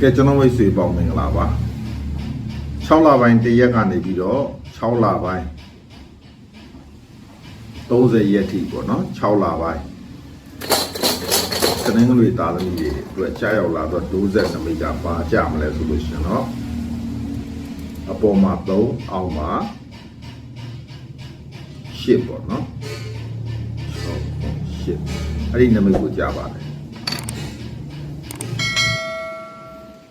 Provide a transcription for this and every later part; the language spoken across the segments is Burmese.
ကဲကျွန်တော်မိတ်ဆွေပေါင်းမင်္ဂလာပါ6လပိုင်းတရက်ကနေပြီးတော့6လပိုင်း30ရက်ထိပေါ့နော်6လပိုင်းတနင်္ဂနွေသားသမီးတွေအတွက်ကြားရောက်လာတော့52မိကပါကြမလဲဆိုလို့ရှင်တော့အပေါ်မှာ3အောက်မှာ8ပေါ့နော်6 8အဲ့ဒီနမိတ်ကိုကြားပါတယ်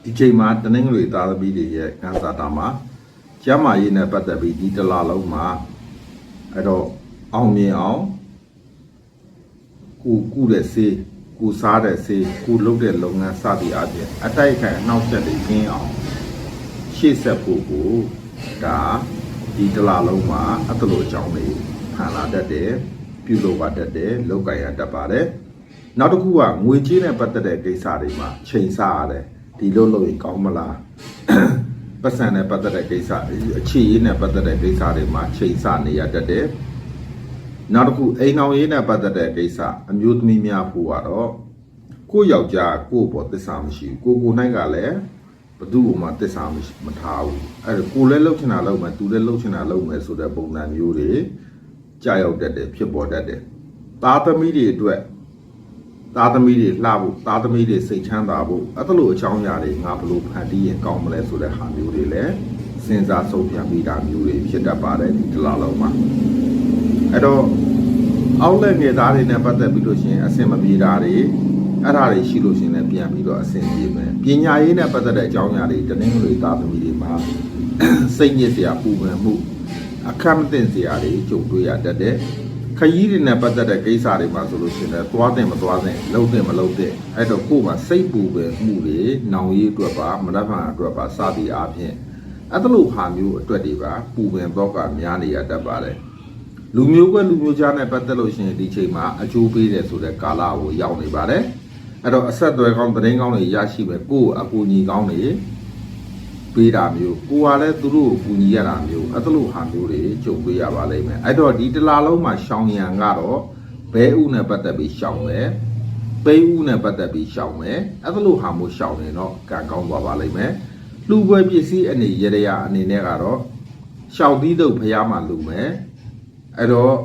ဒီချိန်မှာတနင်္ဂနွေသားသမီးတွေရဲ့ကံစားတာမှာကျမ်းမာရေးနဲ့ပတ်သက်ပြီးဒီတစ်လလုံးမှာအဲ့တော့အောင်မြင်အောင်ကိုကုတဲ့စေးကိုစားတဲ့စေးကိုလုပ်တဲ့လုပ်ငန်းစသည်အပြင်အတိုက်အခံအနောက်ဆက်တွေကျင်းအောင်ရှေ့ဆက်ဖို့ကိုဒါဒီတစ်လလုံးမှာအတလို့အကြောင်းတွေခံလာတတ်တယ်ပြုလုပ်ပါတတ်တယ်လုပ်ကိုင်ရတတ်ပါတယ်နောက်တစ်ခုကငွေကြေးနဲ့ပတ်သက်တဲ့ကိစ္စတွေမှာချိန်ဆရတယ် ဒီလိုလုပ်ရင်ကောင်းမလားပတ်စံနဲ့ပတ်သက်တဲ့ကိစ္စအခြေရေးနဲ့ပတ်သက်တဲ့ကိစ္စတွေမှာချိန်ဆနေရတတ်တယ်နောက်တစ်ခုအိမ်အောင်ရေးနဲ့ပတ်သက်တဲ့ကိစ္စအမျိုးသမီးများဖို့ကတော့ကိုယ့်ယောက်ျားကိုယ့်ဘောသစ္စာမရှိဘူးကိုကိုနိုင်ကလည်းဘသူ့ဘုံမှာသစ္စာမရှိမထားဘူးအဲ့ဒါကိုလည်းလှုပ်ချင်တာလှုပ်မယ်သူလည်းလှုပ်ချင်တာလှုပ်မယ်ဆိုတဲ့ပုံစံမျိုးတွေကြာရောက်တတ်တယ်ဖြစ်ပေါ်တတ်တယ်သားသမီးတွေအတွက် သားသမီးတွေလှဖို့သားသမီးတွေစိတ်ချမ်းသာဖို့အဲ့ဒါလိုအကြောင်းအရာတွေငါဘလို့ဖန်တီးရင်ကောင်းမလဲဆိုတဲ့ဟာမျိုးတွေလည်းစဉ်းစားဆုံးဖြတ်မိတာမျိုးတွေဖြစ်တတ်ပါတယ်ဒီတစ်လားလုံးမှာအဲ့တော့အောက်လက်ငယ်သားတွေနဲ့ပတ်သက်ပြီးလို့ရှိရင်အဆင်မပြေတာတွေအဲ့ဒါတွေရှိလို့ရှိရင်လည်းပြန်ပြီးတော့အဆင်ပြေမယ်ပညာရေးနဲ့ပတ်သက်တဲ့အကြောင်းအရာတွေတနင်္ဂနွေသားသမီးတွေမှာစိတ်ညစ်စရာပူပန်မှုအခက်မသိစရာတွေကြုံတွေ့ရတတ်တ ယ်ခရီးတွေနဲ့ပတ်သက်တဲ့ကိစ္စတွေမှာဆိုလို့ရှိရင်လည်းသွားတဲ့မသွားတဲ့လှုပ်တဲ့မလှုပ်တဲ့အဲ့တော့ကိုယ်မှာစိတ်ပူပန်မှုတွေနောင်ရေးအတွက်ပါမနက်ဖြန်အတွက်ပါစသည်အားဖြင့်အဲ့ဒါလိုဟာမျိုးအတွက်တွေပါပူပန်တော့ကများနေရတတ်ပါတယ်လူမျိုးကွဲလူမျိုးကြားနဲ့ပတ်သက်လို့ရှိရင်ဒီချိန်မှာအကျိုးပေးတယ်ဆိုတဲ့ကာလကိုရောက်နေပါတယ်အဲ့တော့အဆက်အသွယ်ကောင်းသတင်းကောင်းတွေရရှိမယ်ကိုယ်အကူအညီကောင်းတွေ ပေးတာမျိုးကိုကလည်းသူတို့ကိုကူညီရတာမျိုးအဲ့လိုဟာမျိုးတွေကြုံတွေ့ရပါလိမ့်မယ်အဲ့တော့ဒီတစ်လားလုံးမှာရှောင်ရံကတော့ဘဲဥနဲ့ပတ်သက်ပြီးရှောင်မယ်ပိဥနဲ့ပတ်သက်ပြီးရှောင်မယ်အဲ့လိုဟာမျိုးရှောင်ရင်တော့ကံကောင်းသွားပါလိမ့်မယ်လူပွဲပစ္စည်းအနေရရအနေနဲ့ကတော့ရှောင်သီးတို့ဖျားမှလူမယ်အဲ့တော့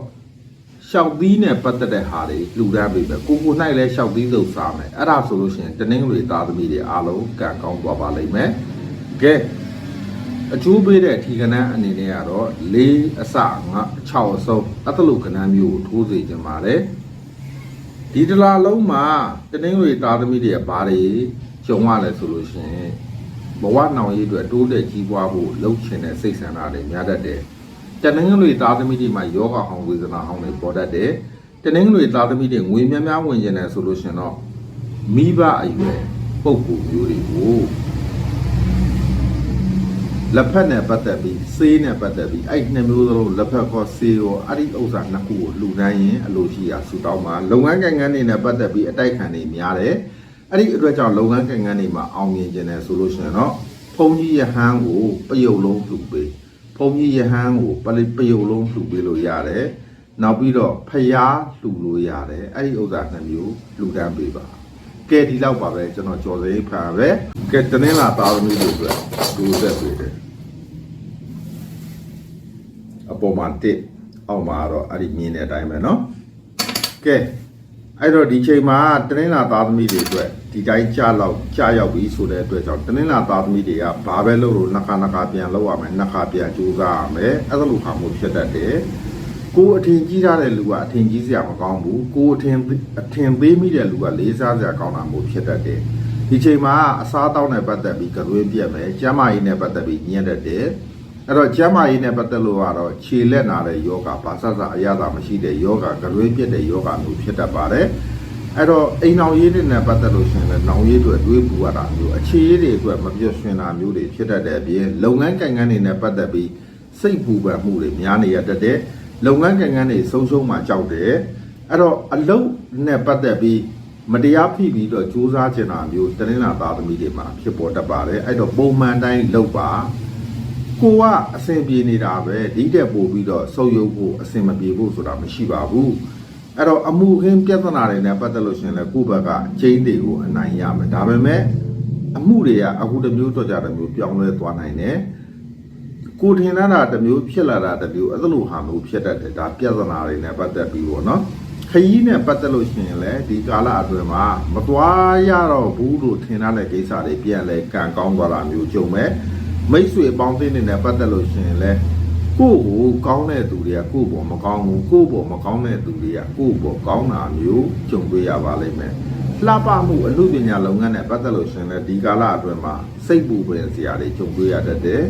ရှောက်သီးနဲ့ပတ်သက်တဲ့ဟာတွေလှူဒန်းပေးမယ်ကိုကို၌လည်းရှောက်သီးသုတ်စားမယ်အဲ့ဒါဆိုလို့ရှိရင်တနင်္ဂနွေသားသမီးတွေအားလုံးကံကောင်းသွားပါလိမ့်မယ် ကဲအကျိုးပေးတဲ့ထီကနန်းအနေနဲ့ကတော့၄အစငါ6အစုံအတလူကနန်းမျိုးကိုထိုးစေခြင်းပါတယ်ဒီတလားလုံးမှာတနင်္ဂနွေသားသမီးတွေဘာတွေကြုံရလဲဆိုလို့ရှိရင်ဘဝနောင်ရေးအတွက်တိုးတက်ကြီးပွားဖို့လှုပ်ချင်တဲ့စိတ်ဆန္ဒတွေများတတ်တယ်တနင်္ဂနွေသားသမီးတွေမှာယောဂဟောင်းဝေဒနာဟောင်းတွေပေါ်တတ်တယ်။တနင်္ဂနွေသားသမီးတွေငွေများများဝင်ကျင်တယ်ဆိုလို့ရှင်တော့မိဘအရွယ်ပုံကူမျိုးတွေကို လက်ဖက်နဲ့ပတ်သက်ပြီးစေးနဲ့ပတ်သက်ပြီးအဲ့နှစ်မျိုးသလုံးလက်ဖက်ကောစေးရောအဲ့ဒီဥစ္စာနှစ်ခုကိုလှူဒန်းရင်အလိုရှိရာဆူတောင်းမှာလုပ်ငန်းကိုင်ငန်းတွေနဲ့ပတ်သက်ပြီးအတိုက်ခံတွေများတယ်။အဲ့ဒီအတွက်ကြောင့်လုပ်ငန်းကိုင်ငန်းတွေမှာအောင်မြင်ကျင်တယ်ဆိုလို့ရှင်တော့ဘုံကြီးရဟန်းကိုပယုတ်လုံးလှူပေးဘုံကြီးယဟန်ကိုပလိပယုတ်လုံးလှူပေးလို့ရတယ်။နောက်ပြီးတော့ဖျားလှူလို့ရတယ်။အဲ့ဒီဥစ္စာနှစ်မျိုးလှူဒန်းပေးပါ။ ကဲဒီလောက်ပါပဲကျွန်တော်ကြော်စိဖာပဲ။ကဲတနင်္လာသားသမီးတို့အတွက်ဒူသက်ပေးတယ်။အပေါ်မှာတစ်အောက်မှာတော့အဲ့ဒီမြင်တဲ့အတိုင်းပဲเนาะ။ကဲအဲ့တော့ဒီချိန်မှာတနင်္လာသားသမီးတွေအတွက်ဒီတိုင်းကြာလောက်ကြာရောက်ပြီဆိုတဲ့အတွက်ကြောင့်တနင်္လာသားသမီးတွေကဘာပဲလုပ်လို့နှခါနှခါပြန်လုပ်ရမယ်နှခါပြန်ကြိုးစားရမယ်အဲ့ဒါလိုခါမျိုးဖြစ်တတ်တယ် ကိုအထင်ကြီးထားတဲ့လူကအထင်ကြီးစရာမကောင်းဘူးကိုအထင်အထင်သေးမိတဲ့လူကလေးစားစရာကောင်းတာမျိုးဖြစ်တတ်တယ်ဒီချိန်မှာအစားတောက်နဲ့ပတ်သက်ပြီးကြွေးပြက်မယ်ကျမ်းမာရေးနဲ့ပတ်သက်ပြီးညံ့တတ်တယ်အဲ့တော့ကျမ်းမာရေးနဲ့ပတ်သက်လို့ကတော့ခြေလက်နာတဲ့ယောဂဘာသာစအရသာမရှိတဲ့ယောဂကြွေးပြက်တဲ့ယောဂမျိုးဖြစ်တတ်ပါတယ်အဲ့တော့အိမ်အောင်ရေးတွေနဲ့ပတ်သက်လို့ရှိရင်လည်းနောင်ရေးတွေတွေးပူရတာမျိုးအခြေရေးတွေအတွက်မပြော့ရွှင်တာမျိုးတွေဖြစ်တတ်တဲ့အပြင်လုပ်ငန်းကိုင်ငန်းတွေနဲ့ပတ်သက်ပြီးစိတ်ပူပန်မှုတွေများနေရတတ်တဲ့ လုပ်ငန်းကိုင်ငန်းတွေဆုံးရှုံးမှကြောက်တယ်အဲ့တော့အလုပ်နဲ့ပတ်သက်ပြီးမတရားဖိပြီးတော့စူးစမ်းချင်တာမျိုးတနင်္လာသားသမီးတွေမှာဖြစ်ပေါ်တတ်ပါတယ်အဲ့တော့ပုံမှန်တိုင်းလုပ်ပါကိုကအဆင်ပြေနေတာပဲဒီတက်ပို့ပြီးတော့ဆုပ်ယုပ်ဖို့အဆင်မပြေဖို့ဆိုတာမရှိပါဘူးအဲ့တော့အမှုခင်းပြဿနာတွေနဲ့ပတ်သက်လို့ရှရင်လဲကိုယ့်ဘက်ကချင်းတွေကိုအနိုင်ရမယ်ဒါပေမဲ့အမှုတွေကအခုတစ်မျိုးတော့ကြတစ်မျိုးပြောင်းလဲသွားနိုင်တယ် ကိုထင်တာတစ်မျိုးဖြစ်လာတာတစ်မျိုးအဲ့လိုဟာမျိုးဖြစ်တတ်တယ်ဒါပြဿနာတွေနဲ့ပတ်သက်ပြီးပေါ့နော်ခရီးနဲ့ပတ်သက်လို့ရှိရင်လည်းဒီကာလအတွင်းမှာမသွားရတော့ဘူးလို့ထင်ထားတဲ့ကိစ္စတွေပြန်လဲကံကောင်းသွားတာမျိုးကြုံမဲ့မိတ်ဆွေအပေါင်းအသင်းတွေနဲ့ပတ်သက်လို့ရှိရင်လည်းကိုယ့်ကိုကောင်းတဲ့သူတွေကကိုယ့်ဘောမကောင်းဘူးကိုယ့်ဘောမကောင်းတဲ့သူတွေကကိုယ့်ဘောကောင်းတာမျိုးကြုံတွေ့ရပါလိမ့်မယ်လှပမှုအမှုပညာလုပ်ငန်းနဲ့ပတ်သက်လို့ရှိရင်လည်းဒီကာလအတွင်းမှာစိတ်ပူပင်စရာတွေကြုံတွေ့ရတတ်တယ်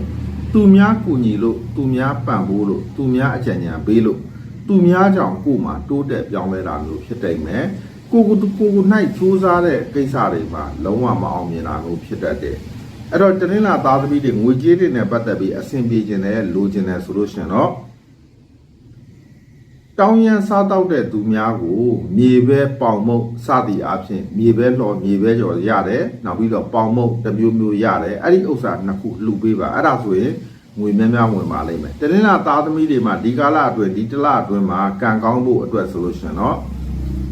သူများကူညီလို့သူများပံ့ပိုးလို့သူများအကြံဉာဏ်ပေးလို့သူများကြောင့်ကိုယ်မှာတိုးတက်ပြောင်းလဲတာမျိုးဖြစ်နိုင်မယ်ကိုကိုကိုကို၌စူးစမ်းတဲ့ကိစ္စတွေမှာလုံးဝမအောင်မြင်တာမျိုးဖြစ်တတ်တယ်အဲ့တော့တနင်္လာသားသမီးတွေငွေကြေးတွေနဲ့ပတ်သက်ပြီးအဆင်ပြေခြင်းနဲ့လိုချင်တယ်ဆိုလို့ရှိရင်တော့ တောင်းရန်စားတောက်တဲ့သူများကိုမြေပဲပေါင်မုတ်စသည်အဖြစ်မြေပဲလှော်မြေပဲကြော်ရတယ်နောက်ပြီးတော့ပေါင်မုတ်တစ်မျိုးမျိုးရတယ်အဲ့ဒီဥစ္စာနှစ်ခုလှူပေးပါအဲ့ဒါဆိုရင်ငွေများများဝင်ပါလိမ့်မယ်တနင်္လာသားသမီးတွေမှာဒီကာလအတွင်းဒီတစ်လအတွင်းမှာကံကောင်းဖို့အတွက်ဆိုလို့ရှိရင်တော့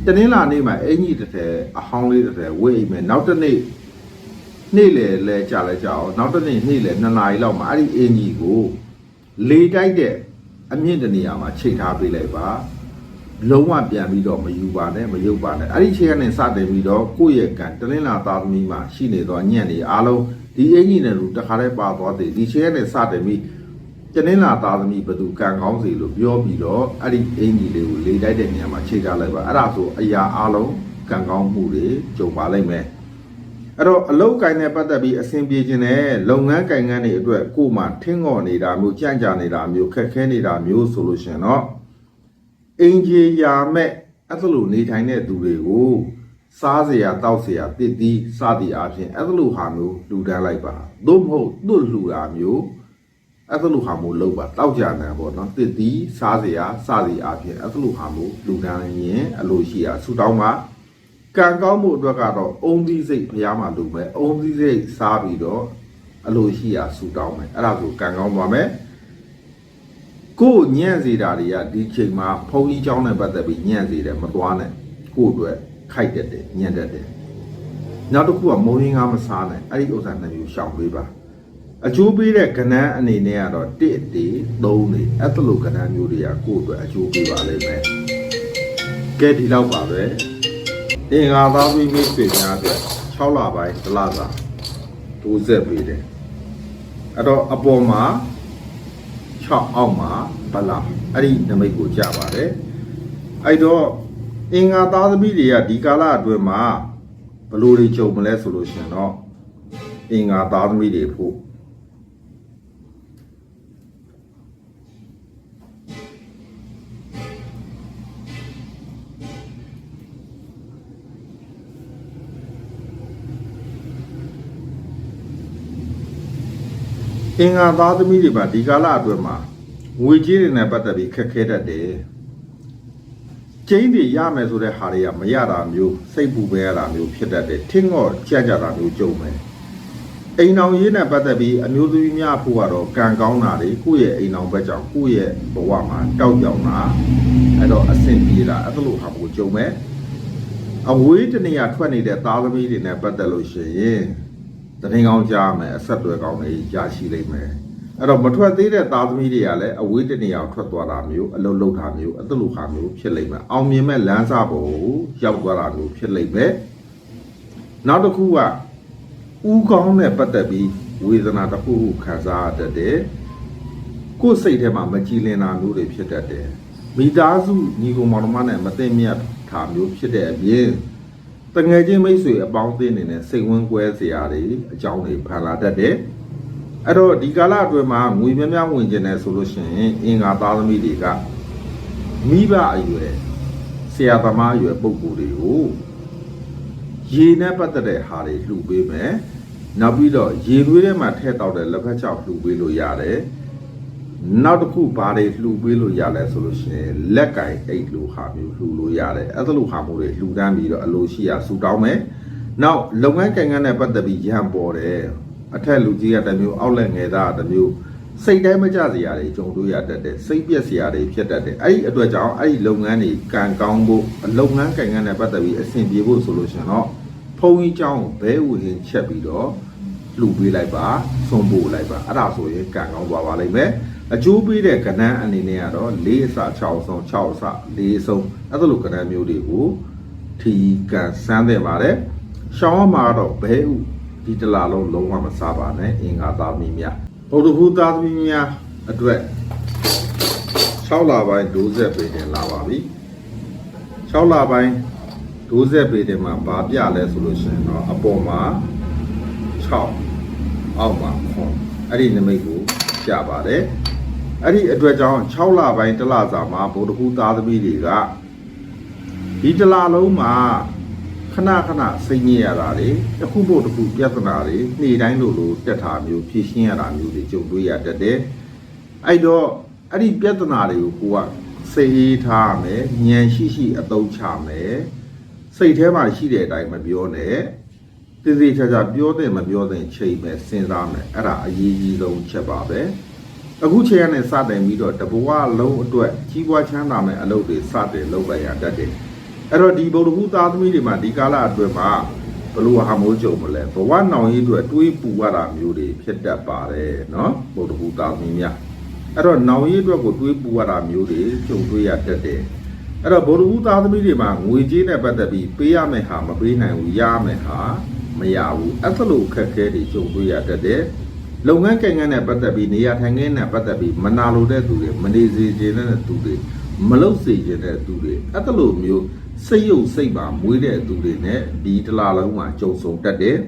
တနင်္လာနေ့မှာအင်ကြီးတစ်ထည်အဟောင်းလေးတစ်ထည်ဝေ့အိမ်မယ်နောက်တစ်နေ့နေ့လေလဲကြာလဲကြာအောင်နောက်တစ်နေ့နေ့လေ2နာရီလောက်မှာအဲ့ဒီအင်ကြီးကိုလေတိုက်တဲ့ အမြင့်တနေရာမှာချိန်ထားပေးလိုက်ပါလုံးဝပြန်ပြီးတော့မယူပါနဲ့မယုတ်ပါနဲ့အဲ့ဒီချိန်ကနေစတင်ပြီးတော့ကိုယ့်ရဲ့ကံတလင်းလာသားသမီးမှာရှိနေတော့ညံ့နေအားလုံးဒီအင်ကြီးနဲ့လူတခါတည်းပါသွားတယ်ဒီချိန်ကနေစတင်ပြီးတနင်္လာသားသမီးဘသူကံကောင်းစီလို့ပြောပြီးတော့အဲ့ဒီအင်ကြီးလေးကိုလေတိုက်တဲ့နေရာမှာချိန်ထားလိုက်ပါအဲ့ဒါဆိုအရာအားလုံးကံကောင်းမှုတွေကြုံပါလိမ့်မယ် အဲ့တော့အလုတ်ကိုင်းနဲ့ပတ်သက်ပြီးအဆင်ပြေခြင်းနဲ့လုပ်ငန်းကိုင်ငန်းတွေအတွက်ကိုယ်မှထင်းငေါ်နေတာမျိုးကြံ့ကြာနေတာမျိုးခက်ခဲနေတာမျိုးဆိုလို့ရှရင်တော့အင်ဂျီယာမဲ့အဲ့ဒါလိုနေထိုင်တဲ့သူတွေကိုစားเสียတောက်เสียတည်တည်စသည်အပြင်အဲ့ဒါလိုဟာမျိုးလူတန်းလိုက်ပါသို့မဟုတ်သူ့လူတာမျိုးအဲ့ဒါလိုဟာမျိုးလုပ်ပါတောက်ကြတယ်ပေါ့နော်တည်တည်စားเสียစသည်အပြင်အဲ့ဒါလိုဟာမျိုးလူတန်းရင်အလိုရှိတာဆူတောင်းပါ ကံကောင်းမှုအတွက်ကတော့အုံသီးစိတ်ဘုရားမှာလုပ်မယ်အုံသီးစိတ်စားပြီးတော့အလိုရှိရာဆူတောင်းမယ်အဲ့ဒါဆိုကံကောင်းသွားမယ်ကိုယ်ညံ့စေတာတွေကဒီချိန်မှာဖုံကြီးเจ้าနဲ့ပတ်သက်ပြီးညံ့စေတယ်မသွားနဲ့ကိုယ့်အတွက်ခိုက်တက်တယ်ညံ့တက်တယ်နောက်တစ်ခုကမုံရင်းကားမစားနဲ့အဲ့ဒီဥစ္စာနှစ်မျိုးရှောင်ပေးပါအကျိုးပေးတဲ့ကဏ္ဍအနေနဲ့ကတော့1 1 3နေအဲ့ဒါလိုကဏ္ဍမျိုးတွေကကိုယ့်အတွက်အကျိုးပေးပါလိမ့်မယ်ကဲဒီလောက်ပါပဲ အင်္ဂါသားပြီးမိတ်ဆွေများအတွက်6လပိုင်းတစ်လစာတိုးဆက်ပေးတယ်အဲ့တော့အပေါ်မှာ6အောက်မှာဗလာအဲ့ဒီနမိတ်ကိုကြပါတယ်အဲ့တော့အင်္ဂါသားသမီးတွေကဒီကာလအတွင်းမှာဘယ်လိုတွေကြုံမလဲဆိုလို့ရှိရင်တော့အင်္ဂါသားသမီးတွေဖို့ အင်္ဂါသားသမီးတွေမှာဒီကာလအတွင်းမှာငွေကြေးတွေနဲ့ပတ်သက်ပြီးခက်ခဲတတ်တယ်ကျင်းတွေရမယ်ဆိုတဲ့ဟာတွေကမရတာမျိုးစိတ်ပူပဲရတာမျိုးဖြစ်တတ်တယ်ထင်းငေါ့ကြက်ကြတာမျိုးကြုံမယ်အိမ်အောင်ရေးနဲ့ပတ်သက်ပြီးအမျိုးသမီးများဖို့ကတော့ကံကောင်းတာတွေကိုယ့်ရဲ့အိမ်အောင်ဘက်ကြောင့်ကိုယ့်ရဲ့ဘဝမှာတောက်ကြောင်တာအဲ့တော့အဆင်ပြေတာအဲ့လိုဟာကိုကြုံမယ်အဝေးတနေရာထွက်နေတဲ့သားသမီးတွေနဲ့ပတ်သက်လို့ရှိရင် တရင်ကောင်းကြားမယ်အဆက်တွေကောင်းတွေရရှိလိမ့်မယ်အဲ့တော့မထွက်သေးတဲ့သားသမီးတွေကလည်းအဝေးတနေရာထွက်သွားတာမျိုးအလုံးလုံးတာမျိုးအဲ့လိုဟာမျိုးဖြစ်လိမ့်မယ်အောင်မြင်မဲ့လမ်းစာပေါ်ကိုရောက်သွားတာမျိုးဖြစ်လိမ့်မယ်နောက်တစ်ခုကဥကောင်းနဲ့ပတ်သက်ပြီးဝေဒနာတစ်ခုခုခံစားရတတ်တယ်။ကိုယ်စိတ်ထဲမှာမကြည်လင်တာမျိုးတွေဖြစ်တတ်တယ်။မိသားစုညီကောင်မောင်နှမနဲ့မသိမြတ်တာမျိုးဖြစ်တဲ့အပြင် တငယ်ချင်းမိတ်ဆွေအပေါင်းအသင်းတွေနဲ့စိတ်ဝန်းကွဲစရာတွေအကြောင်းတွေဖန်လာတတ်တယ်။အဲ့တော့ဒီကာလအတွင်းမှာငွေများများဝင်ကျင်တယ်ဆိုလို့ရှိရင်အင်္ဂါသားသမီးတွေကမိဘအရွယ်ဆရာသမားအရွယ်ပုံကိုယ်တွေကိုရေနဲ့ပတ်သက်တဲ့ဟာတွေလှူပေးမယ်နောက်ပြီးတော့ရေသွေးထဲမှာထည့်တောက်တဲ့လက်ဖက်ချောက်လှူပေးလို့ရတယ် နောက်တစ်ခုဘာတွေလှူပေးလို့ရလဲဆိုလို့ရှိရင်လက်ကင်အိတ်လိုဟာမျိုးလှူလို့ရတယ်အဲ့ဒါလိုဟာမျိုးတွေလှူဒန်းပြီးတော့အလိုရှိရာဆူတောင်းမယ်နောက်လုပ်ငန်းကံကန်းနဲ့ပတ်သက်ပြီးရံပေါ်တယ်အထက်လူကြီးကတစ်မျိုးအောက်လက်ငယ်သားကတစ်မျိုးစိတ်တိုင်းမကြစရာတွေကြုံတွေ့ရတတ်တယ်စိတ်ပြက်စရာတွေဖြစ်တတ်တယ်အဲ့ဒီအတွက်ကြောင့်အဲ့ဒီလုပ်ငန်းတွေကံကောင်းဖို့အလုပ်ငန်းကံကန်းနဲ့ပတ်သက်ပြီးအဆင်ပြေဖို့ဆိုလို့ရှိရင်တော့ ဖုန်းကြီးเจ้าကိုဘဲဥရင်ချက်ပြီးတော့လူပေးလိုက်ပါဆွန်ပို့လိုက်ပါအဲ့ဒါဆိုရင်ကံကောင်းသွားပါလိမ့်မယ် အကျိုးပေးတဲ့ကဏ္ဍအနေနဲ့ကတော့၄အစ6အဆုံး6အစ၄အဆုံးအဲ့ဒါလိုကဏ္ဍမျိုးတွေကိုထီကန်စမ်းတဲ့ပါတယ်ရှောင်းရမှာတော့ဘဲဥဒီတလာလုံးလုံးဝမစားပါနဲ့အင်္ဂါသားမီးများဗုဒ္ဓဟူသားသမီးများအတွက်6လပိုင်းဒိုးဆက်ပေးတင်လာပါပြီ6လပိုင်းဒိုးဆက်ပေးတင်မှာဘာပြလဲဆိုလို့ရှိရင်တော့အပေါ်မှာ6အောက်မှာ9အဲ့ဒီနမိတ်ကိုပြပါတယ် အဲ့ဒီအတွက်ကြောင့်6လပိုင်းတစ်လစာမှာဗုဒ္ဓဟူသားသမီးတွေကဒီတစ်လလုံးမှာခဏခဏစိတ်ညစ်ရတာတွေတစ်ခုပို့တစ်ခုပြဿနာတွေနေ့တိုင်းလိုလိုတက်တာမျိုးဖြည့်ရှင်းရတာမျိုးတွေကြုံတွေ့ရတတ်တယ်အဲ့တော့အဲ့ဒီပြဿနာတွေကိုကိုကစိတ်အေးထားမယ်ဉာဏ်ရှိရှိအသုံးချမယ်စိတ်ထဲမှာရှိတဲ့အတိုင်းမပြောနဲ့တည်တည်ချာချာပြောတဲ့မပြောတဲ့ချိန်ပဲစဉ်းစားမယ်အဲ့ဒါအရေးကြီးဆုံးချက်ပါပဲ အခုချိန်ကနေစတင်ပြီးတော့တဘဝလုံးအတွက်ကြီးပွားချမ်းသာမဲ့အလုပ်တွေစတင်လုပ်လိုက်ရတတ်တယ်အဲ့တော့ဒီဗုဒ္ဓဟူသားသမီးတွေမှာဒီကာလအတွက်မှာဘလို့ဟာမိုးကြုံမလဲဘဝနောင်ရေးအတွက်တွေးပူရတာမျိုးတွေဖြစ်တတ်ပါတယ်နော်ဗုဒ္ဓဟူသားသမီးများအဲ့တော့နောင်ရေးအတွက်ကိုတွေးပူရတာမျိုးတွေကြုံတွေ့ရတတ်တယ်အဲ့တော့ဗုဒ္ဓဟူသားသမီးတွေမှာငွေကြေးနဲ့ပတ်သက်ပြီးပေးရမယ့်ဟာမပေးနိုင်ဘူးရမယ်ဟာမရဘူးအဲ့လိုခက်ခဲတွေကြုံတွေ့ရတတ်တယ် လုပ်ငန်းကိန်းကန်းနဲ့ပတ်သက်ပြီးနေရာထိုင်ခင်းနဲ့ပတ်သက်ပြီးမနာလိုတဲ့သူတွေမနေစေချင်တဲ့သူတွေမလုပ်စေချင်တဲ့သူတွေအဲ့ဒါလိုမျိုးစိတ်ယုတ်စိတ်ပါမွေးတဲ့သူတွေနဲ့ဒီတလားလုံးမှာကြုံဆုံတတ်တယ်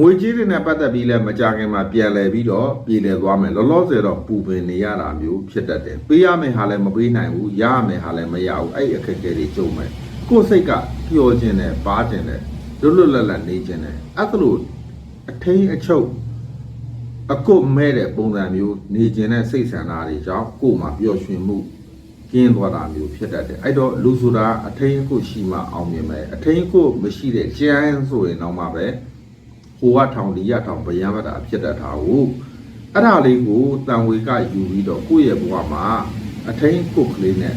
ငွေကြေးတွေနဲ့ပတ်သက်ပြီးလဲမကြခင်မှာပြန်လဲပြီးတော့ပြည်လဲသွားမယ်လောလောဆယ်တော့ပူပင်နေရတာမျိုးဖြစ်တတ်တယ်ပေးရမယ့်ဟာလည်းမပေးနိုင်ဘူးရရမယ့်ဟာလည်းမရဘူးအဲ့ဒီအခက်အခဲတွေကြုံမယ်ကိုယ်စိတ်ကပျော်ခြင်းနဲ့ပါခြင်းနဲ့လွတ်လွတ်လပ်လပ်နေခြင်းနဲ့အဲ့ဒါလိုအထိန်အချုပ် အကုတ်မဲ့တဲ့ပုံစံမျိုးနေခြင်းနဲ့စိတ်ဆန္ဒတွေကြောင့်ကိုယ်မှာပျော်ရွှင်မှုကင်းသွားတာမျိုးဖြစ်တတ်တယ်အဲ့တော့လူဆိုတာအထိန်အကုတ်ရှိမှအောင်မြင်မယ်အထိန်အကုတ်မရှိတဲ့ကျန်းဆိုရင်တော့မှပဲဟိုကထောင်ဒီရထောင်ဗျံပတာဖြစ်တတ်တာဟုတ်အဲ့ဒါလေးကိုတန်ဝေကယူပြီးတော့ကိုယ့်ရဲ့ဘဝမှာအထိန်အကုတ်ကလေးနဲ့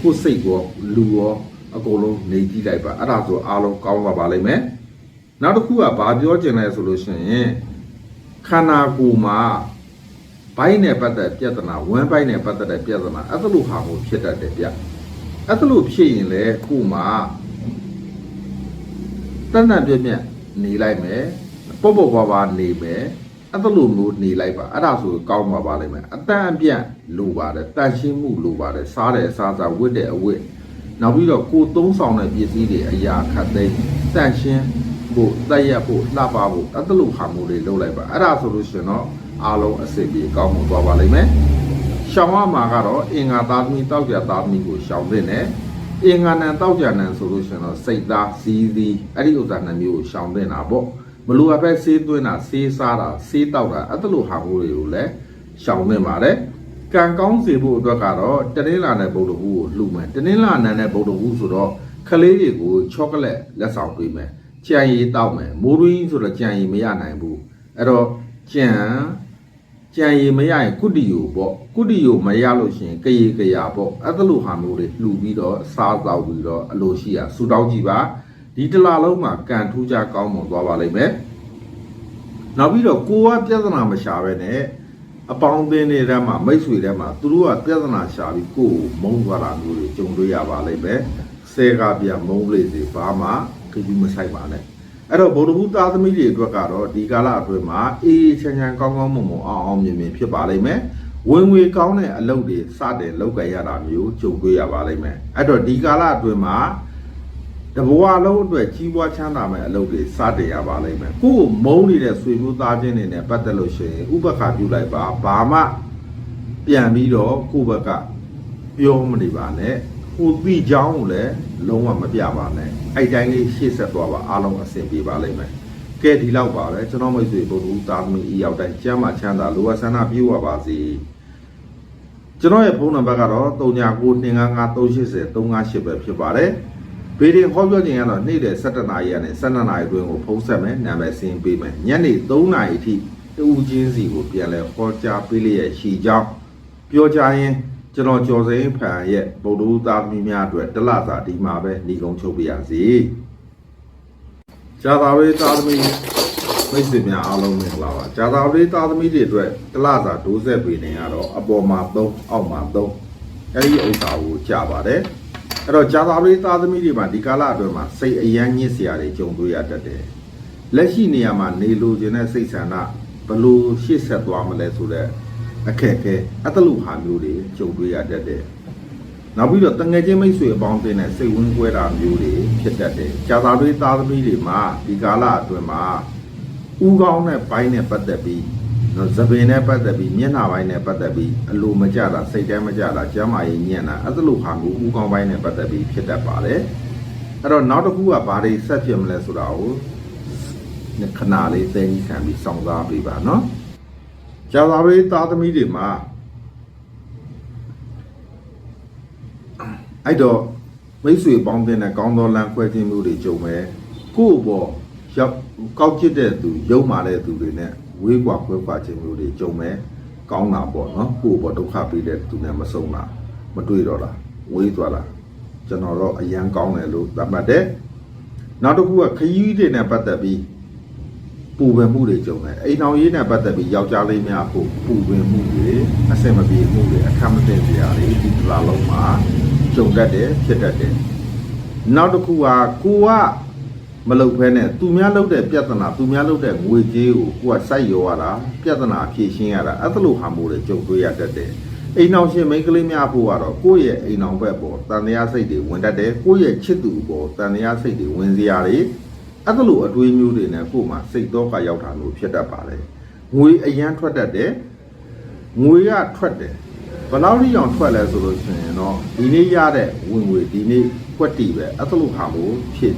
ကိုယ်စိတ်ရောလူရောအကုန်လုံးနေကြည့်လိုက်ပါအဲ့ဒါဆိုအားလုံးကောင်းပါပါလိမ့်မယ်နောက်တစ်ခုကဘာပြောချင်လဲဆိုလို့ရှိရင် ခန္ဓာကိုယ်မှာဘိုင်းနဲ့ပတ်သက်ပြဿနာဝမ်းဘိုင်းနဲ့ပတ်သက်တဲ့ပြဿနာအဲ့ဒါလိုဟာကိုဖြစ်တတ်တယ်ဗျအဲ့ဒါလိုဖြစ်ရင်လေကိုယ်မှာတဏ္ဍပြည့်မြတ်နေလိုက်မယ်ပုတ်ပုတ်ပါပါနေမယ်အဲ့ဒါလိုမျိုးနေလိုက်ပါအဲ့ဒါဆိုကောင်းပါပါလိမ့်မယ်အတန်အပြတ်လိုပါတယ်တန်ရှင်းမှုလိုပါတယ်စားတဲ့အစားစားဝတ်တဲ့အဝတ်နောက်ပြီးတော့ကိုယ်သုံးဆောင်တဲ့ပစ္စည်းတွေအရာခတ်သိမ်းတန်ရှင်း ဖို့တက်ရက်ဖို့လှပဖို့အဲ့ဒါလိုဟာမျိုးတွေလုပ်လိုက်ပါအဲ့ဒါဆိုလို့ရှိရင်တော့အားလုံးအစိပ်ပြေကောင်းမှုသွားပါလိမ့်မယ်ရှောင်းရမှာကတော့အင်္ဂါသားသမီးတောက်ကြသားသမီးကိုရှောင်သင့်တယ်အင်္ဂါနံတောက်ကြနံဆိုလို့ရှိရင်တော့စိတ်သားစီးစီးအဲ့ဒီဥစ္စာနှမျိုးကိုရှောင်သင့်တာပေါ့မလိုအပ်ပဲဆေးသွင်းတာဆေးစားတာဆေးတောက်တာအဲ့ဒါလိုဟာမျိုးတွေကိုလည်းရှောင်သင့်ပါတယ်ကံကောင်းစေဖို့အတွက်ကတော့တနင်္လာနဲ့ဗုဒ္ဓဟူးကိုလှူမယ်တနင်္လာနံနဲ့ဗုဒ္ဓဟူးဆိုတော့ခလေးတွေကိုချောကလက်လက်ဆောင်ပေးမယ် ကြံရည်တောက်မယ်မိုးရင်းဆိုတော့ကြံရည်မရနိုင်ဘူးအဲ့တော့ကြံကြံရည်မရရင်ကုတ္တိယိုပေါ့ကုတ္တိယိုမရလို့ရှိရင်ကရေကရာပေါ့အဲ့ဒါလိုဟာမျိုးတွေလှူပြီးတော့စားတော့ပြီးတော့အလိုရှိရဆူတောင်းကြည့်ပါဒီတစ်လလုံးမှာကံထူးကြကောင်းမွန်သွားပါလိမ့်မယ်နောက်ပြီးတော့ကိုကပြဿနာမရှာပဲနဲ့အပေါင်းအသင်းတွေထဲမှာမိတ်ဆွေထဲမှာသူတို့ကပြဿနာရှာပြီးကိုယ်ကိုမုန်းသွားတာမျိုးတွေကြုံတွေ့ရပါလိမ့်မယ်ဆဲကပြမုန်းလေစီဘာမှ ခရီးမဆိုင်ပါနဲ့အဲ့တော့ဗုဒ္ဓဘုသားသမီးတွေအတွက်ကတော့ဒီကာလအတွင်းမှာအေးအေးချမ်းချမ်းကောင်းကောင်းမွန်မွန်အောင်အောင်မြင်မြင်ဖြစ်ပါလိမ့်မယ်ဝင်ငွေကောင်းတဲ့အလုပ်တွေစတင်လုပ်ကြရတာမျိုးကြုံတွေ့ရပါလိမ့်မယ်အဲ့တော့ဒီကာလအတွင်းမှာတဘဝလုံးအတွက်ကြီးပွားချမ်းသာမယ့်အလုပ်တွေစတင်ရပါလိမ့်မယ်ကိုယ်ကိုမုန်းနေတဲ့ဆွေမျိုးသားချင်းတွေနဲ့ပတ်သက်လို့ရှိရင်ဥပက္ခပြုလိုက်ပါဘာမှပြန်ပြီးတော့ကိုယ့်ဘက်ကပြောမနေပါနဲ့ ဟိုသိချောင်းကိုလည်းလုံးဝမပြပါနဲ့အဲ့တိုင်းလေးရှေ့ဆက်သွားပါအားလုံးအဆင်ပြေပါလိမ့်မယ်ကဲဒီလောက်ပါပဲကျွန်တော်မိတ်ဆွေဘုဒ္ဓဦးသားသမီးအရောက်တိုင်းကျမ်းမာချမ်းသာလိုအပ်ဆန္ဒပြုဝပါစေကျွန်တော်ရဲ့ဖုန်းနံပါတ်ကတော့399255380358ပဲဖြစ်ပါတယ်ဗီဒီယိုဟောပြောခြင်းကတော့နေ့တဲ့17နာရီကနေ12နာရီအတွင်းကိုဖုန်းဆက်မယ်နာမည်စင်းပေးမယ်ညနေ3နာရီအထိတူချင်းစီကိုပြန်လဲဟောကြားပေးလျက်ရှိကြောင်းပြောကြရင် ကျွန်တော်ကျော်စိန်ဖန်ရဲ့ဗုဒ္ဓဦးသားသမီးများအတွက်တလစာဒီမှာပဲညီကုန်းချုပ်ပြရစီဇာတာရေးသားသမီးမိတ်ဆွေများအားလုံးမင်္ဂလာပါဇာတာရေးသားသမီးတွေအတွက်တလစာဒိုးဆက်ပေးနေရတော့အပေါ်မှာ3အောက်မှာ3အဲဒီဥစ္စာကိုကြာပါတယ်အဲ့တော့ဇာတာရေးသားသမီးတွေမှာဒီကာလအတွင်းမှာစိတ်အယမ်းညစ်စရာတွေကြုံတွေ့ရတတ်တယ်လက်ရှိနေရာမှာနေလိုချင်တဲ့စိတ်ဆန္ဒဘယ်လို့ရှေ့ဆက်သွားမလဲဆိုတော့ အခက်အခဲအတလူဟာမျိုးတွေကြုံတွေ့ရတတ်တယ်နောက်ပြီးတော့တငယ်ချင်းမိတ်ဆွေအပေါင်းအသင်းနဲ့စိတ်ဝန်းကွဲတာမျိုးတွေဖြစ်တတ်တယ်။ကြာသာတွေသားသမီးတွေမှာဒီကာလအတွင်းမှာဥကောင်းတဲ့ဘိုင်းနဲ့ပတ်သက်ပြီးနော်သပင်နဲ့ပတ်သက်ပြီးမျက်နှာပိုင်းနဲ့ပတ်သက်ပြီးအလိုမကျတာစိတ်ထဲမကျတာကျမ်းမာရေးညံ့တာအဲ့ဒါလိုဟာမျိုးဥကောင်းပိုင်းနဲ့ပတ်သက်ပြီးဖြစ်တတ်ပါတယ်။အဲ့တော့နောက်တစ်ခုကဘာတွေဆက်ဖြစ်မလဲဆိုတာကိုခဏလေးသိသိခံပြီးစောင့်စားပေးပါနော်။ ကြာသာတွေသားသမီးတွေမှာအဲ့တော့မိတ်ဆွေပေါင်းတဲ့နဲ့ကောင်းသောလမ်းခွဲခြင်းမျိုးတွေကြုံမယ်ကိုယ့်ဘောရောက်ကောက်ကျစ်တဲ့သူယုံမာတဲ့သူတွေနဲ့ဝေးကွာခွဲခွာခြင်းမျိုးတွေကြုံမယ်ကောင်းတာပေါ့နော်ကိုယ့်ဘောဒုက္ခပေးတဲ့သူနဲ့မဆုံးတာမတွေ့တော့လားဝေးသွားလားကျွန်တော်တော့အရန်ကောင်းတယ်လို့သတ်မှတ်တယ်နောက်တစ်ခုကခရီးတွေနဲ့ပတ်သက်ပြီး ပူပင်မှုတွေကြုံတယ်အိမ်အောင်ရေးနဲ့ပတ်သက်ပြီးယောက်ျားလေးများကိုပူပင်မှုတွေအဆင်မပြေမှုတွေအခက်မသိစရာတွေဒီတစ်လားလုံးမှာကြုံတတ်တယ်ဖြစ်တတ်တယ်နောက်တစ်ခုကကိုကမလုပ်ဖဲနဲ့သူများလုပ်တဲ့ပြဿနာသူများလုပ်တဲ့ငွေကြေးကိုကိုကစိုက်ရောရတာပြဿနာဖြေရှင်းရတာအဲ့ဒါလိုဟာမျိုးတွေကြုံတွေ့ရတတ်တယ်အိမ်အောင်ရှင်မိန်းကလေးများဖို့ကတော့ကိုယ့်ရဲ့အိမ်အောင်ဘက်ပေါ်တန်တရားစိတ်တွေဝင်တတ်တယ်ကိုယ့်ရဲ့ချစ်သူပေါ်တန်တရားစိတ်တွေဝင်စရာတွေ အဲ့ဒါလိုအတွေးမျိုးတွေနဲ့ကို့မှာစိတ်တော့ကရောက်တာလို့ဖြစ်တတ်ပါတယ်ငွေအရန်ထွက်တတ်တယ် ငွေကထွက်တယ်ဘယ်လောက်ထိအောင်ထွက်လဲဆိုလို့ရှိရင်တော့ဒီနေ့ရတဲ့ဝင်ငွေဒီနေ့ကွက်တီပဲအဲ့ဒါလိုဟာမို့ဖြစ်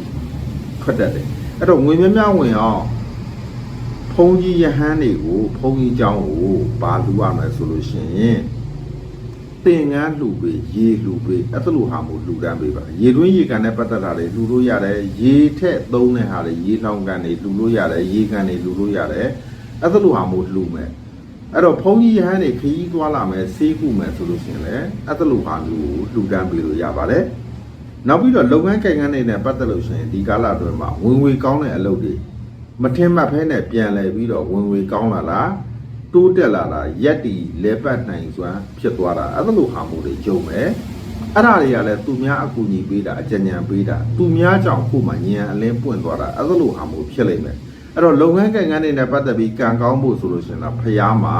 ထွက်တတ်တယ်အဲ့တော့ငွေများများဝင်အောင်ဖုံကြီးယဟန်းတွေကိုဖုံကြီးเจ้าကိုဘာလူရမယ်ဆိုလို့ရှိရင် တင်ငန်းလှူပေးရေလှူပေးအဲ့ဒါလိုဟာမို့လှူဒန်းပေးပါရေတွင်းရေကန်နဲ့ပတ်သက်တာတွေလှူလို့ရတယ်ရေထက်သုံးတဲ့ဟာတွေရေလောင်ကန်တွေလှူလို့ရတယ်ရေကန်တွေလှူလို့ရတယ်အဲ့ဒါလိုဟာမို့လှူမယ်အဲ့တော့ဘုန်းကြီးရဟန်းတွေခရီးသွားလာမယ်ဆေးကုမယ်ဆိုလို့ရှိရင်လည်းအဲ့တလူဟာမျိုးကိုလှူဒန်းပေးလို့ရပါတယ်။နောက်ပြီးတော့လုပ်ငန်းကိန်းဂန်းတွေနဲ့ပတ်သက်လို့ရှိရင်ဒီကာလအတွင်းမှာဝင်ငွေကောင်းတဲ့အလုပ်တွေမထင်မှတ်ဖဲနဲ့ပြန်လဲပြီးတော့ဝင်ငွေကောင်းလာလား တိုးတက်လာလားရက်တီလဲပတ်နိုင်စွမ်းဖြစ်သွားတာအဲ့လိုဟာမျိုးတွေကြုံမယ်။အဲ့ဒါတွေကလည်းသူများအကူအညီပေးတာအကြံဉာဏ်ပေးတာသူများကြောင့်ခုမှဉာဏ်အလင်းပွင့်သွားတာအဲ့လိုဟာမျိုးဖြစ်လိမ့်မယ်။အဲ့တော့လုပ်ငန်းကိန်းဂန်းတွေနဲ့ပတ်သက်ပြီးကံကောင်းဖို့ဆိုလို့ရှိရင်တော့ဖျားမှာ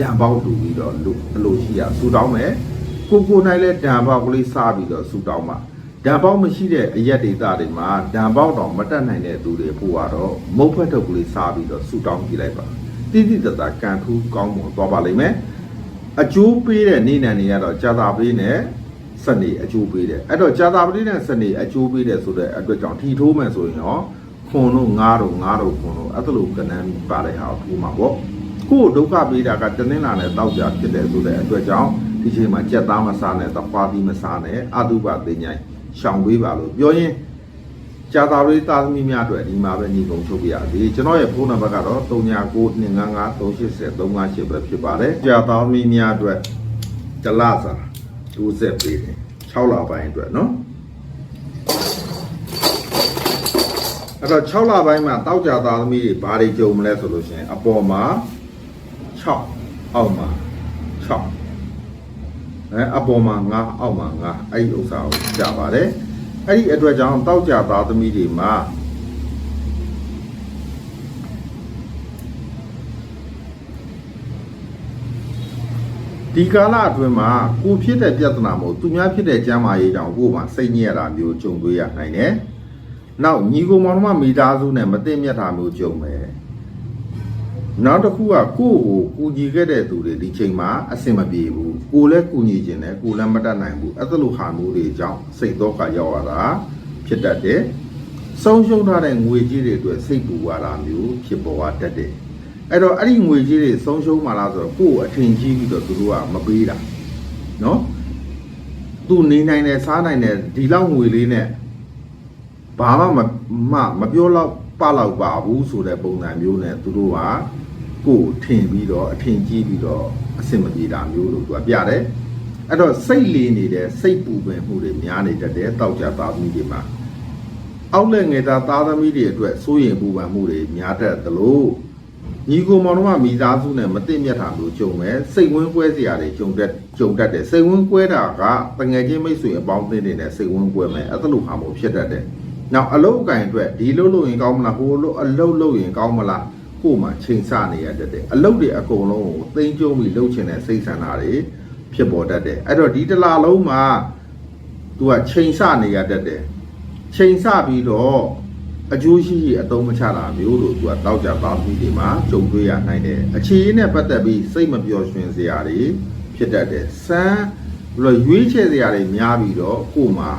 ဓာတ်ပေါက်လူပြီးတော့လူအလိုရှိရဆူတောင်းမယ်ကိုကိုနိုင်လဲဓာတ်ပေါက်ကလေးစားပြီးတော့ဆူတောင်းမှာဓာတ်ပေါက်မရှိတဲ့အရက်ဒေတာတွေမှာဓာတ်ပေါက်တော့မတက်နိုင်တဲ့သူတွေပို့ကတော့မုတ်ဖက်ထုတ်ကလေးစားပြီးတော့ဆူတောင်းကြည့်လိုက်ပါ တိတိတတ်တာကံထူးကောင်းမွန်သွားပါလိမ့်မယ်အကျိုးပေးတဲ့နေနံတွေကတော့ကြာတာပေးနဲ့စနေအကျိုးပေးတယ်အဲ့တော့ကြာတာပေးနဲ့စနေအကျိုးပေးတယ်ဆိုတဲ့အတွက်ကြောင့်ထီထိုးမယ်ဆိုရင်ရောခွန်တို့ငါးတို့ငါးတို့ခွန်တို့အဲ့ဒါလိုကဏ္ဍပါတဲ့ဟာကိုထူမှာပေါ့ကိုယ်ဒုက္ခပေးတာကတနင်္လာနဲ့တောက်ကြဖြစ်တယ်ဆိုတဲ့အတွက်ကြောင့်ဒီချိန်မှာကြက်သားမစားနဲ့တပွားသီးမစားနဲ့အတုပသိညာရှောင်ပေးပါလို့ပြောရင် ကြာသာရေးသားသမီးများအတွက်ဒီမှာပဲညီကုံချုပ်ပြရစီကျွန်တော်ရဲ့ဖုန်းနံပါတ်ကတော့399255358358ပဲဖြစ်ပါတယ်ကြာသာသမီးများအတွက်တလစာဒိုးဆက်ပေးတယ်6လပိုင်းအတွက်နော်အဲ့တော့6လပိုင်းမှာတောက်ကြသားသမီးတွေဘာတွေကြုံမလဲဆိုလို့ရှိရင်အပေါ်မှာ6အောက်မှာ6အဲအပေါ်မှာ9အောက်မှာ9အဲ့ဒီဥစ္စာကိုကြာပါတယ် အဲ့ဒီအတွက်ကြောင့်တောက်ကြသားသမီးတွေမှာဒီကာလအတွင်းမှာကိုဖြစ်တဲ့ပြဿနာမဟုတ်သူများဖြစ်တဲ့ကျမ်းမာရေးကြောင့်ကိုယ်မှာစိတ်ညစ်ရတာမျိုးကြုံတွေ့ရနိုင်တယ်နောက်ညီကိုမောင်နှမမိသားစုနဲ့မသိမြတ်တာမျိုးကြုံမယ် နောက်တစ်ခုကကိုယ့်ကိုကူညီခဲ့တဲ့သူတွေဒီချိန်မှာအဆင်မပြေဘူးကိုယ်လည်းကူညီခြင်းနဲ့ကိုယ်လည်းမတတ်နိုင်ဘူးအဲ့ဒါလိုဟာမျိုးတွေကြောင့်စိတ်တော့ကရောက်ရတာဖြစ်တတ်တယ်ဆုံးရှုံးထားတဲ့ငွေကြေးတွေအတွက်စိတ်ပူရတာမျိုးဖြစ်ပေါ်တတ်တယ်အဲ့တော့အဲ့ဒီငွေကြေးတွေဆုံးရှုံးမှလားဆိုတော့ကိုယ်အထင်ကြီးပြီးတော့သူတို့ကမပေးတာနော်သူနေနိုင်တယ်စားနိုင်တယ်ဒီလောက်ငွေလေးနဲ့ဘာမှမမမပြောတော့ ပလောက်ပါဘူးဆိုတဲ့ပုံစံမျိုးနဲ့သူတို့ကကိုယ်ထင်ပြီးတော့အထင်ကြီးပြီးတော့အဆင်မပြေတာမျိုးလို့သူကပြတယ်အဲ့တော့စိတ်လေးနေတဲ့စိတ်ပူပင်မှုတွေများနေတတ်တယ်တောက်ကြသားမှုတွေမှာအောက်လက်ငယ်သားသားသမီးတွေအတွက်စိုးရင်ပူပန်မှုတွေများတတ်သလိုညီကိုမောင်တို့ကမိသားစုနဲ့မသိမြတ်တာမျိုးကြုံမယ်စိတ်ဝင်းကွဲစရာတွေကြုံတတ်ကြုံတတ်တယ်စိတ်ဝင်းကွဲတာကတငယ်ချင်းမိတ်ဆွေအပေါင်းအသင်းတွေနဲ့စိတ်ဝင်းကွဲမယ်အဲ့ဒါလိုဟာမျိုးဖြစ်တတ်တယ် နောက်အလုတ်အကင်အတွက်ဒီလုတ်လို့ရင်ကောင်းမလားဟိုလုတ်အလုတ်လို့ရင်ကောင်းမလားကို့မှာချိန်ဆနေရတတ်တယ်အလုတ်တွေအကုန်လုံးကိုသိမ့်ကျုံပြီးလှုပ်ချင်တဲ့စိတ်ဆန္ဒတွေဖြစ်ပေါ်တတ်တယ်အဲ့တော့ဒီတစ်လားလုံးမှာသူကချိန်ဆနေရတတ်တယ်ချိန်ဆပြီးတော့အကျိုးရှိရှိအသုံးမချတာမျိုးလို့သူကတောက်ကြပါမှုတွေမှာကြုံတွေ့ရနိုင်တယ်အခြေအနေနဲ့ပတ်သက်ပြီးစိတ်မပျော်ရွှင်စရာတွေဖြစ်တတ်တယ်စမ်းဘယ်လိုရွေးချယ်စရာတွေများပြီးတော့ကိုယ်မှာ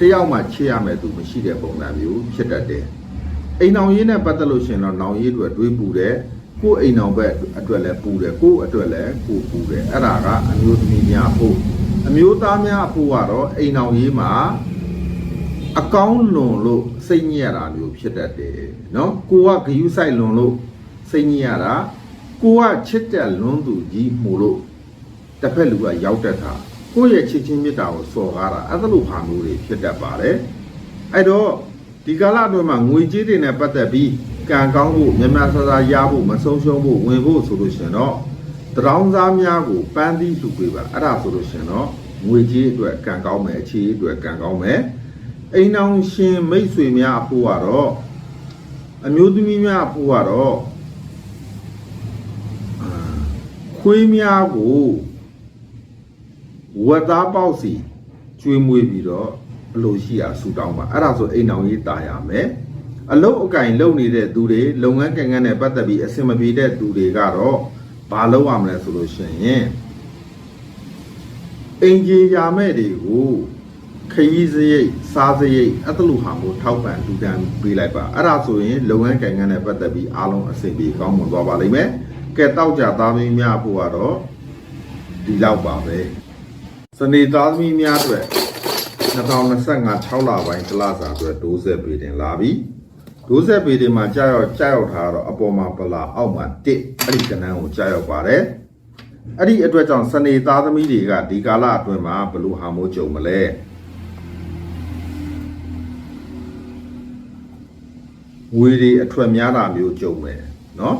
တယောက်မှချစ်ရမယ်သူမရှိတဲ့ပုံစံမျိုးဖြစ်တတ်တယ်အိမ်အောင်ရေးနဲ့ပတ်သက်လို့ရှရင်တော့နောင်ရေးအတွက်တွေးပူတယ်ကိုယ်အိမ်အောင်ဘက်အတွက်လည်းပူတယ်ကိုယ်အတွက်လည်းကိုယ်ပူတယ်အဲ့ဒါကအမျိုးသမီးများဖို့ အမျိုးသားများအဖို့ကတော့အိမ်အောင်ရေးမှာအကောင်းလွန်လို့စိတ်ညစ်ရတာမျိုးဖြစ်တတ်တယ်เนาะကိုကဂယုဆိုင်လွန်လို့စိတ်ညစ်ရတာကိုကချစ်တဲ့လွန်သူကြီးမှုလို့တစ်ဖက်လူကရောက်တတ်တာ ကိုယ့်ရဲ့ချစ်ချင်းမေတ္တာကိုစော်ကားတာအဲ့ဒါလိုဟာမျိုးတွေဖြစ်တတ်ပါတယ်အဲ့တော့ဒီကာလအတွင်းမှာငွေကြေးတွေနဲ့ပတ်သက်ပြီးကံကောင်းဖို့မြန်မြန်ဆဆရဖို့မဆုံးရှုံးဖို့ဝင်ဖို့ဆိုလို့ရှရင်တော့တရောင်းစားများကိုပန်းသီးလှူပေးပါအဲ့ဒါဆိုလို့ရှရင်တော့ငွေကြေးအတွက်ကံကောင်းမယ်အခြေအအတွက်ကံကောင်းမယ်အိမ်အောင်ရှင်မိတ်ဆွေများအဖို့ကတော့အမျိုးသမီးများအဖို့ကတော့အာခွေးများကို ဝတ်သားပေါက်စီကျွေးမွေးပြီးတော့အလိုရှိရာဆူတောင်းပါအဲ့ဒါဆိုအိမ်အောင်ရေးတာရမယ်အလုတ်အကင်လုပ်နေတဲ့သူတွေလုပ်ငန်းကံကန်းနဲ့ပတ်သက်ပြီးအဆင်မပြေတဲ့သူတွေကတော့ဘာလုပ်ရမလဲဆိုလို့ရှိရင်အင်ဂျီယာမဲ့တွေကိုခရီးစရိတ်စားစရိတ်အဲ့ဒါလိုဟာမျိုးထောက်ပံ့လူတန်းပေးလိုက်ပါအဲ့ဒါဆိုရင်လုပ်ငန်းကံကန်းနဲ့ပတ်သက်ပြီးအားလုံးအဆင်ပြေကောင်းမွန်သွားပါလိမ့်မယ်ကဲတောက်ကြသားမင်းများဖို့ကတော့ဒီလောက်ပါပဲစ နေသားသမီးများအတွက်2025 6လပိုင်းတလစာအတွက်ဒိုးဆက်ပေးတင်လာပြီဒိုးဆက်ပေတွေမှာကြာရောက်ကြာရောက်ထားတော့အပေါ်မှာပလာအောက်မှာတစ်အဲ့ဒီကဏ္ဍကိုကြာရောက်ပါတယ်အဲ့ဒီအတွက်ကြောင့်စနေသားသမီးတွေကဒီကာလအတွင်းမှာဘယ်လိုဟာမိုးကြုံမလဲငွေတွေအထွက်များတာမျိုးကြုံမယ်နော်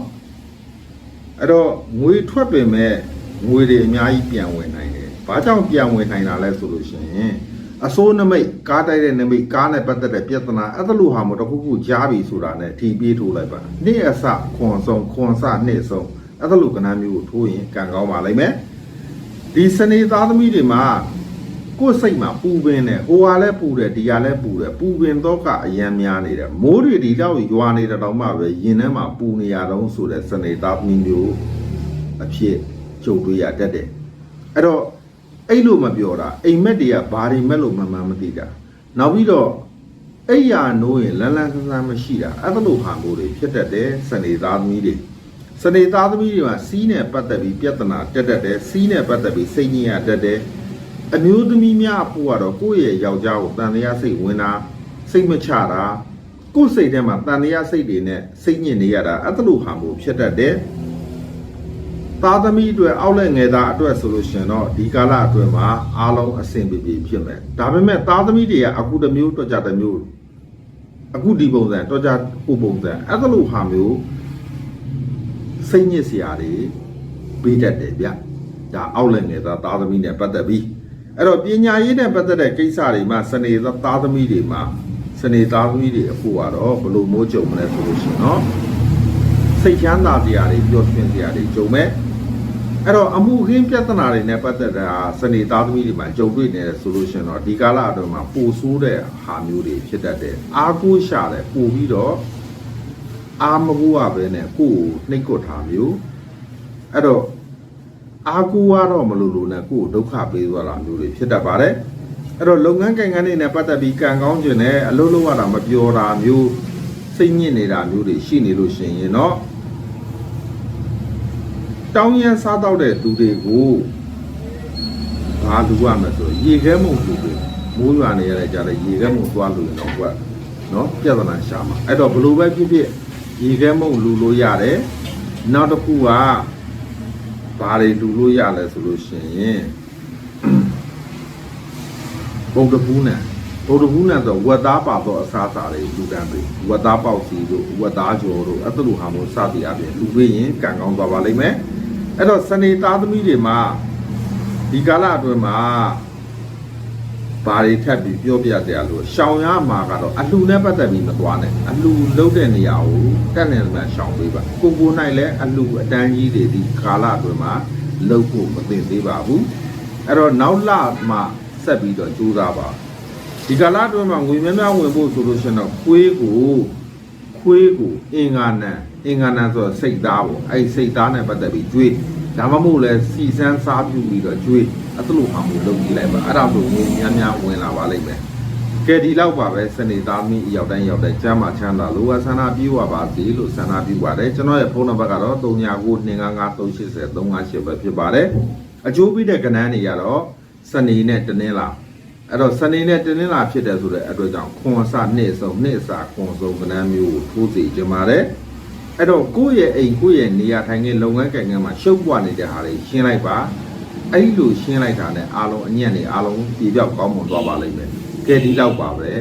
အဲ့တော့ငွေထွက်ပင်မဲ့ငွေတွေအများကြီးပြန်ဝင်နိုင်တယ် ဘာကြောင့်ပြန်ဝင်နိုင်တာလဲဆိုလို့ရှိရင်အစိုးနမိတ်ကားတိုက်တဲ့နမိတ်ကားနဲ့ပတ်သက်တဲ့ပြဿနာအဲ့ဒါလိုဟာမို့တစ်ခုခုကြားပြီဆိုတာနဲ့ထီပြေးထိုးလိုက်ပါနေ့အစခွန်ဆုံးခွန်စနေ့ဆုံးအဲ့ဒါလိုကဏ္ဍမျိုးကိုထိုးရင်ကံကောင်းပါလိမ့်မယ်ဒီစနေသားသမီးတွေမှာကိုယ်စိတ်မှာပူပင်တယ်ဟိုဟာလည်းပူတယ်ဒီဟာလည်းပူတယ်ပူပင်တော့ကအယံများနေတယ်မိုးတွေဒီတော့ရွာနေတဲ့တောင်မှပဲရင်ထဲမှာပူနေရတော့ဆိုတဲ့စနေသားသမီးမျိုးအဖြစ်ကြုံတွေ့ရတတ်တယ်အဲ့တော့ အဲ့လိုမပြောတာအိမ်မက်တွေကဘာတွေမဲ့လို့မမှန်မသိတာနောက်ပြီးတော့အဲ့ရနိုးရင်လန်းလန်းဆန်းဆန်းမရှိတာအဲ့ဒါလိုဟာမျိုးတွေဖြစ်တတ်တယ်စနေသားသမီးတွေစနေသားသမီးတွေမှာစီးနဲ့ပတ်သက်ပြီးပြဿနာတက်တတ်တယ်စီးနဲ့ပတ်သက်ပြီးစိတ်ညစ်ရတတ်တယ်အမျိုးသမီးများအဖို့ကတော့ကိုယ့်ရဲ့ယောက်ျားကိုတန်တရားစိတ်ဝင်တာစိတ်မချတာကိုယ့်စိတ်ထဲမှာတန်တရားစိတ်တွေနဲ့စိတ်ညစ်နေရတာအဲ့ဒါလိုဟာမျိုးဖြစ်တတ်တယ် သားသမီးအတွက်အောက်လက်ငယ်သားအတွက်ဆိုလို့ရှင်တော့ဒီကာလအတွက်မှာအားလုံးအဆင်ပြေပြေဖြစ်မယ်ဒါပေမဲ့သားသမီးတွေကအခုတစ်မျိုးတော့ကြတစ်မျိုးအခုဒီပုံစံတော့ကြဟိုပုံစံအဲ့လိုဟာမျိုးစိတ်ညစ်စရာတွေပေးတတ်တယ်ဗျဒါအောက်လက်ငယ်သားသားသမီးနဲ့ပတ်သက်ပြီးအဲ့တော့ပညာရေးနဲ့ပတ်သက်တဲ့ကိစ္စတွေမှာစနေသားသမီးတွေမှာစနေသားသမီးတွေအခုကတော့ဘလို့မိုးကြုံမလဲဆိုလို့ရှင်နော်စိတ်ချမ်းသာတရားတွေပျော်ရွှင်တရားတွေကြုံမဲ့ အဲ့တော့အမှုခင်းပြဿနာတွေနဲ့ပတ်သက်တာစနေသားသမီးတွေမှာကြုံတွေ့နေတယ်ဆိုလို့ရှိရင်တော့ဒီကာလအတွင်းမှာပိုဆိုးတဲ့ဟာမျိုးတွေဖြစ်တတ်တယ်အားကိုးရှာတယ်ပို့ပြီးတော့အာမကူရပဲနဲ့ကိုယ်ကိုနှိတ်ကွတ်ထားမျိုးအဲ့တော့အားကိုးရတော့မလို့လို့နဲ့ကိုယ်ကိုဒုက္ခပေးသွားတာမျိုးတွေဖြစ်တတ်ပါတယ်အဲ့တော့လုပ်ငန်းကိန်းကန်းတွေနဲ့ပတ်သက်ပြီးကံကောင်းခြင်းနဲ့အလုပ်လုပ်ရတာမပြောတာမျိုး စိတ်ညစ်နေတာမျိုးတွေရှိနေလို့ရှိရင်เนาะ တောင်းရန်စားတော့တဲ့သူတွေကိုဘာလူရမလဲဆိုရေခဲမုံလူတွေမိုးရွာနေရတဲ့ကြတဲ့ရေခဲမုံသွားလူတွေတော့ကွာနော်ပြဿနာရှာမှာအဲ့တော့ဘလို့ပဲဖြစ်ဖြစ်ရေခဲမုံလူလို့ရတယ်နောက်တစ်ခုကဘာတွေလူလို့ရလဲဆိုလို့ရှိရင်ဘုံတပူးနဲ့ဘုံတပူးနဲ့ဆိုဝက်သားပါတော့အစားအစာတွေလူတန်းပေးဝက်သားပေါက်စီတို့ဝက်သားကြော်တို့အဲ့လိုဟာမျိုးစသည်အပြင်လူပေးရင်ကံကောင်းသွားပါလိမ့်မယ် အဲ့တော့စနေသားသမီးတွေမှာဒီကာလအတွင်းမှာဘာတွေထပ်ပြီးပြောပြတယ်လို့ရှောင်ရမှာကတော့အလှနဲ့ပတ်သက်ပြီးမသွားနဲ့အလှလုံးတဲ့နေရာကိုတက်နေမှရှောင်ပေးပါကိုကို၌လည်းအလှအတန်းကြီးတွေဒီကာလအတွင်းမှာလှုပ်ဖို့မသိသေးပါဘူးအဲ့တော့နောက်လမှဆက်ပြီးတော့ကြိုးစားပါဒီကာလအတွင်းမှာငွေများများဝင်ဖို့ဆိုလို့ရှိရင်တော့ခွေးကို ခွေးကိုအင်္ဂါနံအင်္ဂါနံဆိုတော့စိတ်သားပေါ့အဲ့ဒီစိတ်သားနဲ့ပတ်သက်ပြီးကျွေးဒါမှမဟုတ်လဲစီစမ်းစားပြုပြီးတော့ကျွေးအဲ့ဒါလိုဟာမျိုးလုပ်ကြည့်လိုက်ပါအဲ့ဒါဆိုငွေများများဝင်လာပါလိမ့်မယ်ကဲဒီလောက်ပါပဲစနေသားမီးအရောက်တိုင်းရောက်တိုင်းကျမ်းမာချမ်းသာလိုဝဆန္ဒပြေဝပါစေလို့ဆန္ဒပြုပါတယ်ကျွန်တော်ရဲ့ဖုန်းနံပါတ်ကတော့399255358358ပဲဖြစ်ပါတယ်အကျိုးပေးတဲ့ကဏ္ဍတွေကတော့စနေနဲ့တနင်္လာ အဲ့တော့စနေနဲ့တင်းနှင်းလာဖြစ်တယ်ဆိုတဲ့အတွက်ကြောင့်ခွန်အစနှစ်ဆုံးနှစ်အစခွန်ဆုံးကဏ္ဍမျိုးကိုထိုးစီကြပါတယ်အဲ့တော့ကိုယ့်ရဲ့အိမ်ကိုယ့်ရဲ့နေရာထိုင်ခင်းလုပ်ငန်းကိုင်ငန်းမှာရှုပ်ပွားနေတဲ့ဟာတွေရှင်းလိုက်ပါအဲ့ဒီလိုရှင်းလိုက်တာနဲ့အားလုံးအညံ့နေအားလုံးပြေပြောက်ကောင်းမွန်သွားပါလိမ့်မယ်ကဲဒီတော့ပါပဲ